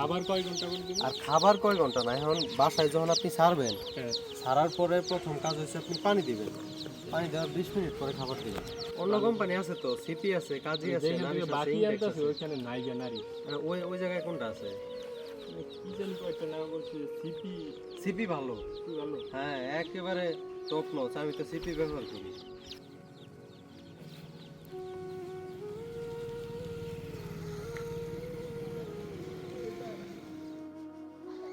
খাবার কয় ঘণ্টা আর খাবার কয় ঘণ্টা না? এখন বাসায় যখন আপনি ছাড়বেন হ্যাঁ। ছাড়ার পরে প্রথম কাজ হচ্ছে আপনি পানি দিবেন। পানি দেওয়ার বিশ মিনিট পরে খাবার দিবেন। অন্য কোম্পানি আছে তো সিপি আছে কাজী আছে বাকি আছে। ওইখানে নাইগা নারী। ওই ওই জায়গায় কোনটা আছে? সিপি। সিপি ভালো। ভালো? হ্যাঁ একেবারে টপ নচ আমি তো সিপি ব্যবহার করি।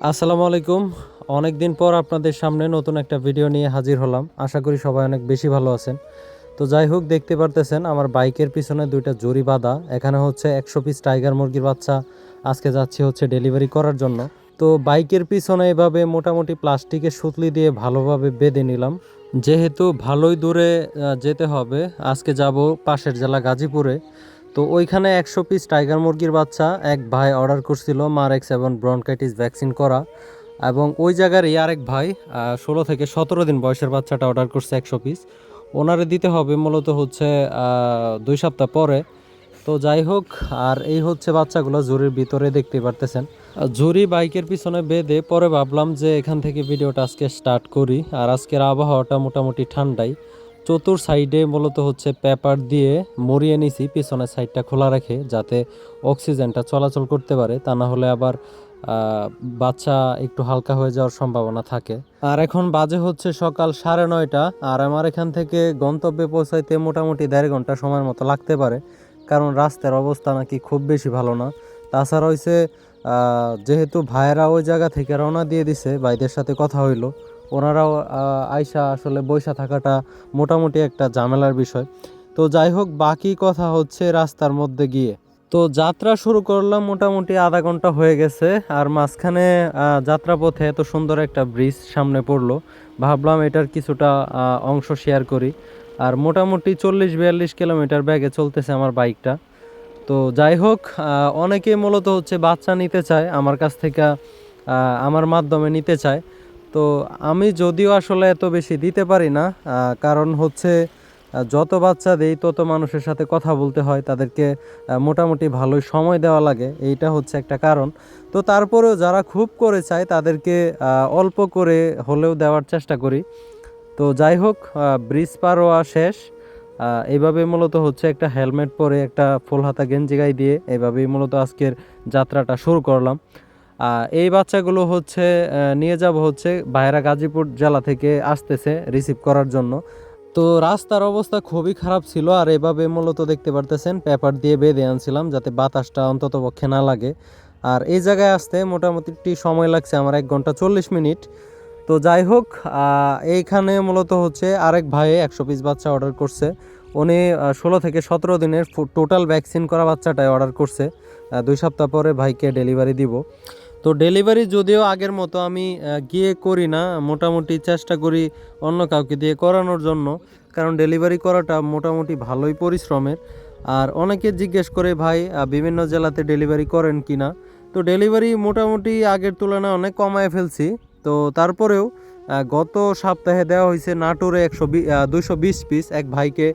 আসসালামু আলাইকুম। অনেক দিন পর আপনাদের সামনে নতুন একটা ভিডিও নিয়ে হাজির হলাম। আশা করি সবাই অনেক বেশি ভালো আছেন। তো যাই হোক, দেখতে পারতেছেন আমার বাইকের পিছনে দুইটা জরি বাঁধা। এখানে হচ্ছে একশো পিস টাইগার মুরগির বাচ্চা। আজকে যাচ্ছি হচ্ছে ডেলিভারি করার জন্য। তো বাইকের পিছনে এভাবে মোটামুটি প্লাস্টিকের সুতলি দিয়ে ভালোভাবে বেঁধে নিলাম। যেহেতু ভালোই দূরে যেতে হবে, আজকে যাব পাশের জেলা গাজীপুরে। তো ওইখানে একশো পিস টাইগার মুরগির বাচ্চা এক ভাই অর্ডার করছিল মারেক্স এবং ব্রনকাইটিস ভ্যাকসিন করা এবং ওই জায়গারই আরেক ভাই ষোলো থেকে সতেরো দিন বয়সের বাচ্চাটা অর্ডার করছে একশো পিস ওনারে দিতে হবে মূলত হচ্ছে দুই সপ্তাহ পরে। তো যাই হোক, আর এই হচ্ছে বাচ্চাগুলো জুরির ভিতরে দেখতে পারতেছেন। জুরি বাইকের পিছনে বেঁধে পরে ভাবলাম যে এখান থেকে ভিডিওটা আজকে স্টার্ট করি। আর আজকের আবহাওয়াটা মোটামুটি ঠান্ডাই। চতুর সাইডে মূলত হচ্ছে পেপার দিয়ে মরিয়ে নিছি পিছনের সাইডটা খোলা রেখে যাতে অক্সিজেনটা চলাচল করতে পারে, তা না হলে আবার বাচ্চা একটু হালকা হয়ে যাওয়ার সম্ভাবনা থাকে। আর এখন বাজে হচ্ছে সকাল সাড়ে নয়টা, আর আমার এখান থেকে গন্তব্যে পৌঁছাইতে মোটামুটি দেড় ঘণ্টা সময়ের মতো লাগতে পারে, কারণ রাস্তার অবস্থা নাকি খুব বেশি ভালো না। তাছাড়া হয়েছে যেহেতু ভাইয়েরা ওই জায়গা থেকে রওনা দিয়ে দিছে, ভাইদের সাথে কথা হইল ওনারাও আইসা আসলে বৈশা থাকাটা মোটামুটি একটা ঝামেলার বিষয়। তো যাই হোক, বাকি কথা হচ্ছে রাস্তার মধ্যে গিয়ে। তো যাত্রা শুরু করলাম মোটামুটি আধা ঘণ্টা হয়ে গেছে, আর মাঝখানে যাত্রাপথে এত সুন্দর একটা ব্রিজ সামনে পড়ল। ভাবলাম এটার কিছুটা অংশ শেয়ার করি। আর মোটামুটি চল্লিশ বিয়াল্লিশ কিলোমিটার ব্যাগে চলতেছে আমার বাইকটা। তো যাই হোক অনেকে মূলত হচ্ছে বাচ্চা নিতে চায়, আমার কাছ থেকে আমার মাধ্যমে নিতে চায়। তো আমি যদিও আসলে এত বেশি দিতে পারি না কারণ হচ্ছে যত বাচ্চা দেই, তত মানুষের সাথে কথা বলতে হয়, তাদেরকে মোটামুটি ভালোই সময় দেওয়া লাগে, এইটা হচ্ছে একটা কারণ। তো তারপরেও যারা খুব করে চায়, তাদেরকে অল্প করে হলেও দেওয়ার চেষ্টা করি। তো যাই হোক ব্রিজ পার হওয়া শেষ এইভাবে মূলত হচ্ছে একটা হেলমেট পরে একটা ফুল হাতা গেঞ্জি গায়ে দিয়ে, এইভাবেই মূলত আজকের যাত্রাটা শুরু করলাম। এই বাচ্চাগুলো হচ্ছে নিয়ে যাব হচ্ছে বাইরা গাজীপুর জেলা থেকে আসতেছে রিসিভ করার জন্য। তো রাস্তার অবস্থা খুবই খারাপ ছিল আর এভাবে মূলত দেখতে পারতেছেন, পেপার দিয়ে বেঁধে আনছিলাম যাতে বাতাসটা অন্তত পক্ষে না লাগে। আর এই জায়গায় আসতে মোটামুটি একটি সময় লাগছে, আমার এক ঘণ্টা চল্লিশ মিনিট। তো যাই হোক এইখানে মূলত হচ্ছে আরেক ভাই একশো পিস বাচ্চা অর্ডার করছে। উনি ষোলো থেকে সতেরো দিনের টোটাল ভ্যাকসিন করা বাচ্চাটাই অর্ডার করছে। দুই সপ্তাহ পরে ভাইকে ডেলিভারি দিব। তো ডেলিভারি যদিও আগের মতো আমি গিয়ে করি না, মোটামুটি চেষ্টা করি অন্য কাউকে দিয়ে করানোর জন্য, কারণ ডেলিভারি করাটা মোটামুটি ভালোই পরিশ্রমের। আর অনেকে জিজ্ঞেস করে, ভাই বিভিন্ন জেলাতে ডেলিভারি করেন কি না তো ডেলিভারি মোটামুটি আগের তুলনায় অনেক কমায় ফেলছি। তো তারপরেও গত সপ্তাহে দেওয়া হয়েছে নাটোরে একশো দুইশো বিশ পিস এক ভাইকে।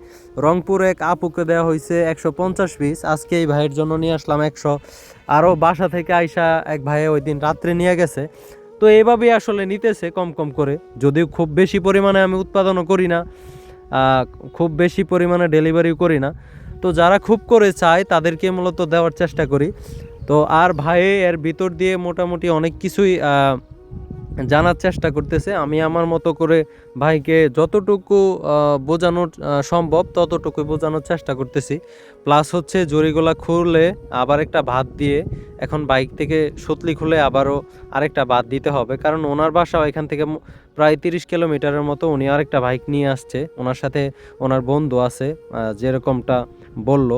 রংপুরে এক আপুকে দেওয়া হয়েছে একশো পঞ্চাশ পিস আজকে এই ভাইয়ের জন্য নিয়ে আসলাম একশো। আরও বাসা থেকে আইসা এক ভাইয়ে ওই দিন রাত্রে নিয়ে গেছে। তো এইভাবেই আসলে নিতেছে কম কম করে। যদিও খুব বেশি পরিমাণে আমি উৎপাদনও করি না খুব বেশি পরিমাণে ডেলিভারিও করি না। তো যারা খুব করে চায়, তাদেরকে মূলত দেওয়ার চেষ্টা করি। তো আর ভাই এর ভিতর দিয়ে মোটামুটি অনেক কিছুই জানার চেষ্টা করতেছে। আমি আমার মতো করে ভাইকে যতটুকু বোঝানোর সম্ভব ততটুকু বোঝানোর চেষ্টা করতেছি। প্লাস হচ্ছে জরিগুলা খুললে আবার একটা ভাত দিয়ে এখন বাইক থেকে সুতলি খুলে আবারও আরেকটা ভাত দিতে হবে। কারণ ওনার বাসাও এখান থেকে প্রায় তিরিশ কিলোমিটারের মতো উনি আরেকটা বাইক নিয়ে আসছে। ওনার সাথে ওনার বন্ধু আছে যেরকমটা বলল।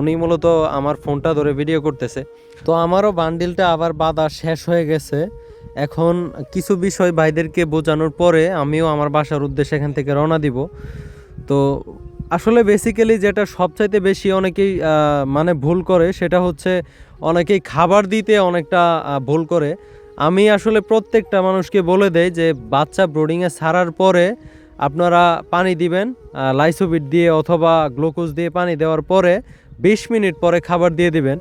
উনি মূলত আমার ফোনটা ধরে ভিডিও করতেছে। তো আমারও বান্ডিলটা আবার বাঁধা শেষ হয়ে গেছে। এখন কিছু বিষয় ভাইদেরকে বোঝানোর পরে আমিও আমার বাসার উদ্দেশ্যে এখান থেকে রওনা দিব। তো আসলে বেসিক্যালি যেটা সবচাইতে বেশি অনেকেই মানে ভুল করে সেটা হচ্ছে অনেকেই খাবার দিতে অনেকটা ভুল করে। আমি আসলে প্রত্যেকটা মানুষকে বলে দেই যে বাচ্চা ব্রোডিংয়ে ছাড়ার পরে আপনারা পানি দিবেন লাইসোবিট দিয়ে অথবা গ্লুকোজ দিয়ে পানি দেওয়ার পরে বিশ মিনিট পরে খাবার দিয়ে দিবেন।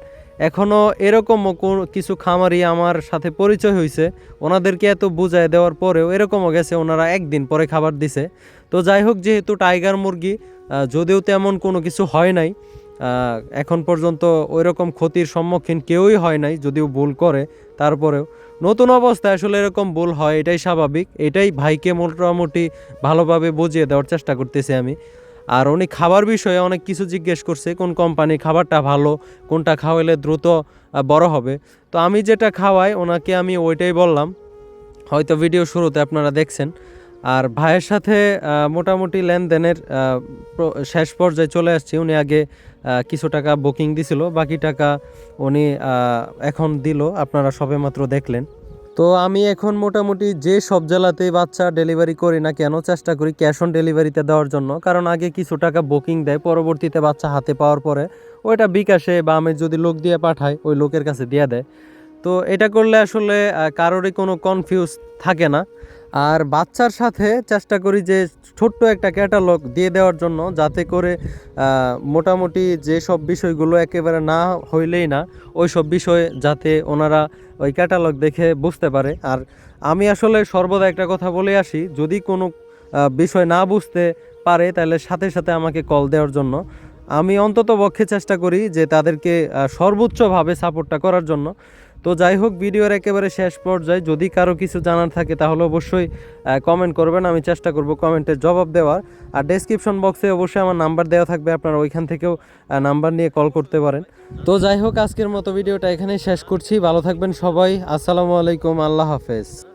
এখনও এরকমও কিছু খামারি আমার সাথে পরিচয় হয়েছে ওনাদেরকে এত বুঝায় দেওয়ার পরেও এরকমও গেছে, ওনারা একদিন পরে খাবার দিছে। তো যাই হোক, যেহেতু টাইগার মুরগি যদিও তেমন কোনো কিছু হয় নাই এখন পর্যন্ত ওই রকম ক্ষতির সম্মুখীন কেউই হয় নাই, যদিও ভুল করে, তারপরেও। নতুন অবস্থায় আসলে এরকম ভুল হয়, এটাই স্বাভাবিক। এটাই ভাইকে মোটামুটি ভালোভাবে বুঝিয়ে দেওয়ার চেষ্টা করতেছি আমি। আর উনি খাবার বিষয়ে অনেক কিছু জিজ্ঞেস করছে, কোন কোম্পানির খাবারটা ভালো, কোনটা খাওয়াইলে দ্রুত বড় হবে। তো আমি যেটা খাওয়াই, ওনাকে আমি ওইটাই বললাম। হয়তো ভিডিও শুরুতে আপনারা দেখছেন। আর ভাইয়ের সাথে মোটামুটি লেনদেনের শেষ পর্যায়ে চলে আসছি। উনি আগে কিছু টাকা বুকিং দিছিল, বাকি টাকা উনি এখন দিল। আপনারা সবেমাত্র দেখলেন। তো আমি এখন মোটামুটি যে সব জেলাতেই বাচ্চা ডেলিভারি করি না কেন, চেষ্টা করি ক্যাশ অন ডেলিভারিতে দেওয়ার জন্য। কারণ আগে কিছু টাকা বুকিং দেয়, পরবর্তীতে বাচ্চা হাতে পাওয়ার পরে ওইটা বিকাশে বা আমি যদি লোক দিয়ে পাঠাই, ওই লোকের কাছে দিয়ে দেয়। তো এটা করলে আসলে কারোরই কোনো কনফিউজ থাকে না। আর বাচ্চার সাথে চেষ্টা করি যে ছোট্ট একটা ক্যাটালগ দিয়ে দেওয়ার জন্য, যাতে করে মোটামুটি যে সব বিষয়গুলো একেবারে না হইলেই না, ওই সব বিষয়ে যাতে ওনারা ওই ক্যাটালগ দেখে বুঝতে পারে। আর আমি আসলে সর্বদা একটা কথা বলে আসি, যদি কোনো বিষয় না বুঝতে পারে, তাহলে সাথে সাথে আমাকে কল দেওয়ার জন্য। আমি অন্তত পক্ষে চেষ্টা করি যে তাদেরকে সর্বোচ্চভাবে সাপোর্টটা করার জন্য। তো যাই হোক, ভিডিওর একেবারে শেষ পর্যায়ে যদি কারও কিছু জানার থাকে তাহলে অবশ্যই কমেন্ট করবেন, আমি চেষ্টা করব কমেন্টের জবাব দেওয়ার। আর ডেসক্রিপশন বক্সে অবশ্যই আমার নাম্বার দেওয়া থাকবে, আপনারা ওইখান থেকেও নাম্বার নিয়ে কল করতে পারেন। তো যাই হোক, আজকের মতো ভিডিওটা এখানেই শেষ করছি। ভালো থাকবেন সবাই। আসসালামু আলাইকুম। আল্লাহ হাফেজ।